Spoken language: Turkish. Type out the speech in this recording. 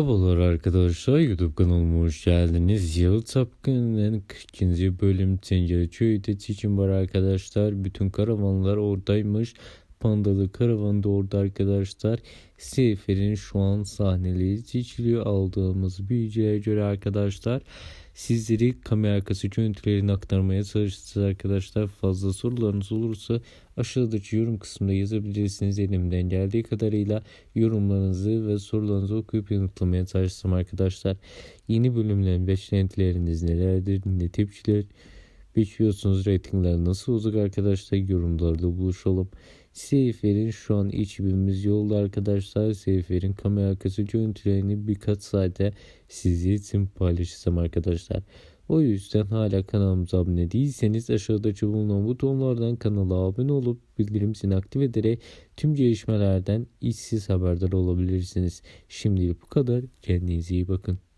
Merhabalar arkadaşlar YouTube kanalıma hoş geldiniz. Yalı Tapkın'ın 42. bölüm Tencere Köy'de seçim var arkadaşlar. Bütün karavanlar oradaymış. Pandalı karavan orada arkadaşlar. Sefer'in şu an sahneleri seçiliyor aldığımız bilgiye göre arkadaşlar. Sizleri kamera arkası görüntülerini aktarmaya çalışacağız arkadaşlar. Fazla sorularınız olursa aşağıdaki yorum kısmında yazabilirsiniz. Elimden geldiği kadarıyla yorumlarınızı ve sorularınızı okuyup yanıtlamaya çalışacağım arkadaşlar. Yeni bölümlerin beklentileriniz nelerdir? Ne tepkiler bekliyorsunuz? Ratingler nasıl olacak arkadaşlar? Yorumlarda buluşalım. Seyfer'in şu an ekibimiz yolda arkadaşlar. Seyfer'in kamera arkası görüntülerini birkaç saate sizler için paylaşacağım arkadaşlar. O yüzden hala kanalımıza abone değilseniz aşağıdaki bulunan butonlardan kanala abone olup bildirim zilini aktif ederek tüm gelişmelerden işsiz haberdar olabilirsiniz. Şimdilik bu kadar. Kendinize iyi bakın.